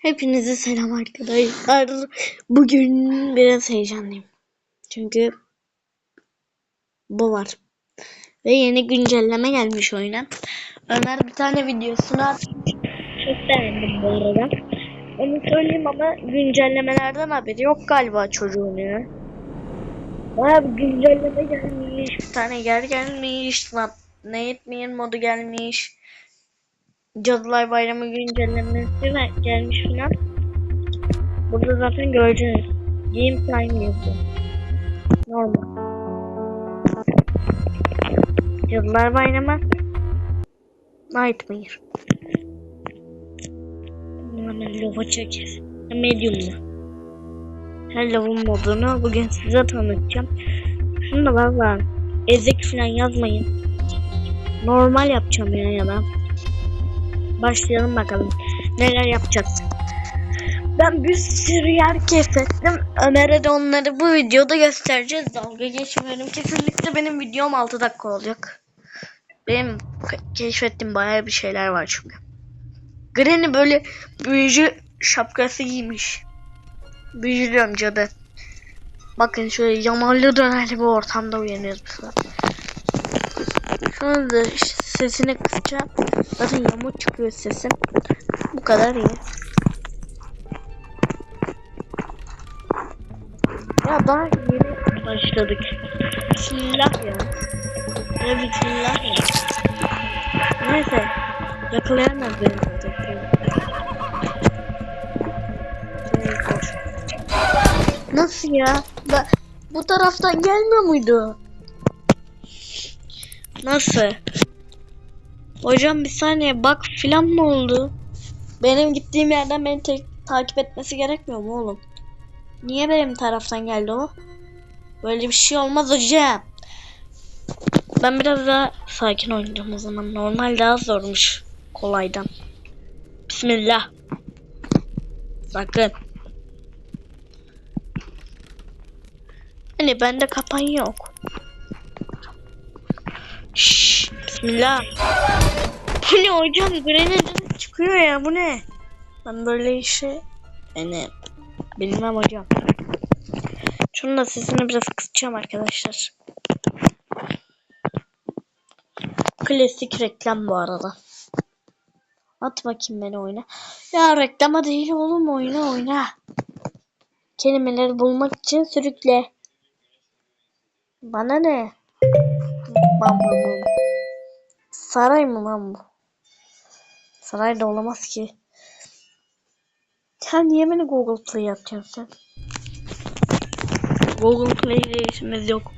Hepinize selam arkadaşlar. Bugün biraz heyecanlıyım. Çünkü bu var. Ve yeni güncelleme gelmiş oyuna. Ömer bir tane videosunu atmış. Çok beğendim bu arada. Onu söyleyeyim ama güncellemelerden haberi yok galiba çocuğun ya. Baya bir güncelleme gelmiş. Bir tane yer gelmiş. Ne etmeyin modu gelmiş. Cadılar Bayramı güncellemesi ve gelmiş falan. Burada zaten göreceğiz. Game time yazıyor. Normal. Cadılar Bayramı Nightmare. Hemen lova çekeceğiz. Medium'la. Her lavın modunu bugün size tanıtacağım. Şunu da valla ezik falan yazmayın. Normal yapacağım ya ya. Başlayalım bakalım. Neler yapacağız. Ben bir sürü yer keşfettim. Ömer'e de onları bu videoda göstereceğiz. Dalga geçmiyorum. Kesinlikle benim videom 6 dakika olacak. Benim ke- keşfettiğim bayağı bir şeyler var çünkü. Granny böyle büyücü şapkası giymiş. Büyücü diyorum cadı. Bakın şöyle yamanlı dönerli bir ortamda uyanıyoruz. Şu anda sesini kısacağım. Zaten yamuk çıkıyor sesim. Bu kadar iyi. Ya daha yeni başladık. Bismillah ya. Ya bismillah ya. Neyse. Yakalayamaz beni zaten. Nasıl ya? Ben, bu taraftan gelmiyor muydu? Nasıl? Hocam bir saniye bak filan mı oldu? Benim gittiğim yerden beni te- takip etmesi gerekmiyor mu oğlum? Niye benim taraftan geldi o? Böyle bir şey olmaz hocam. Ben biraz daha sakin oynayacağım o zaman. Normal daha zormuş kolaydan. Bismillah. Sakın. Hani bende kapan yok. Bismillah. Bu ne hocam? Grenade çıkıyor ya bu ne? Ben böyle işi yani bilmem hocam. Şunun da sesini biraz kısacağım arkadaşlar. Klasik reklam bu arada. At bakayım beni oyna. Ya reklama değil oğlum oyna oyna. Kelimeleri bulmak için sürükle. Bana ne? Bam bam bam. Saray mı lan bu? Saray da olamaz ki. Sen niye beni Google Play yapacaksın sen? Google Play ile işimiz yok.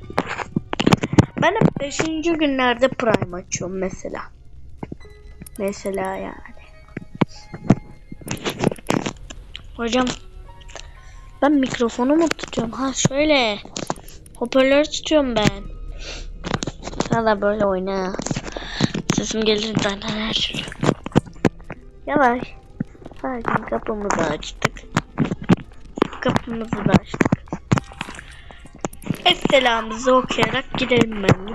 Ben hep 5. günlerde Prime açıyorum mesela. Mesela yani. Hocam ben mikrofonu mu tutuyorum? Ha şöyle. Hoparlör tutuyorum ben. Sana böyle oyna. Sesim gelir benden her türlü. Yavaş. Sakin kapımızı açtık. Kapımızı da açtık. Esselam'ımızı okuyarak gidelim bence.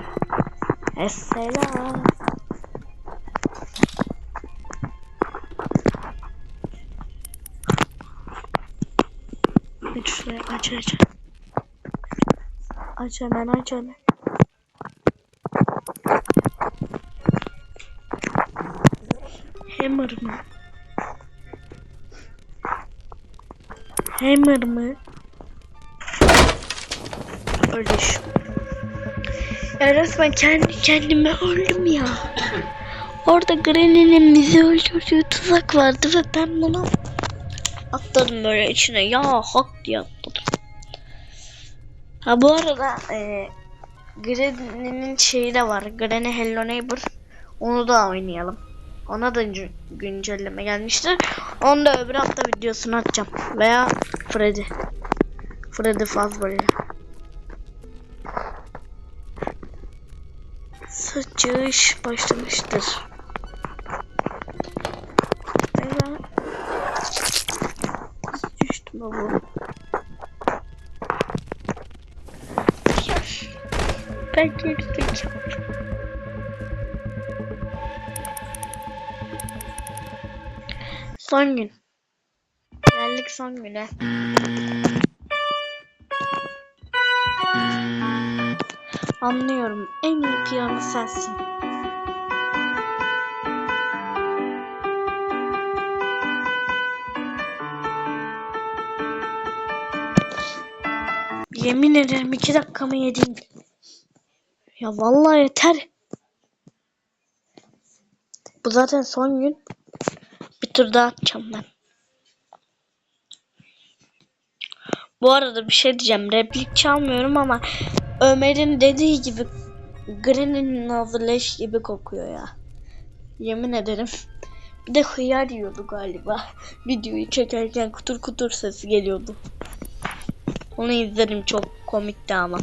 Esselam. Bir şuraya aç aç. Aç hemen aç hemen. Hammer mı? Hammer mı? Öyle şu. Ya resmen kendi kendime öldüm ya. Orada Granny'nin bizi öldürdüğü tuzak vardı ve ben bunu atladım böyle içine. Ya hak diye atladım. Ha bu arada e, Granny'nin şeyi de var. Granny Hello Neighbor. Onu da oynayalım. Ona da gü- güncelleme gelmiştir. Onu da öbür hafta videosunu atacağım. Veya Freddy. Freddy Fazbear. Sıçış başlamıştır. Veya düştü mü bu? Ben Son gün. Geldik son güne. Anlıyorum. En iyi piyano sensin. Yemin ederim iki dakikamı yedin. Ya vallahi yeter. Bu zaten son gün. Tur atacağım ben. Bu arada bir şey diyeceğim. Replik çalmıyorum ama Ömer'in dediği gibi Granny'nin ağzı leş gibi kokuyor ya. Yemin ederim. Bir de hıyar yiyordu galiba. Videoyu çekerken kutur kutur sesi geliyordu. Onu izledim çok komikti ama.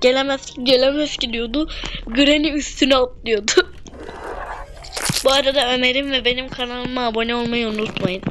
Gelemez gelemez ki diyordu. Granny üstüne atlıyordu. Bu arada Ömer'in ve benim kanalıma abone olmayı unutmayın.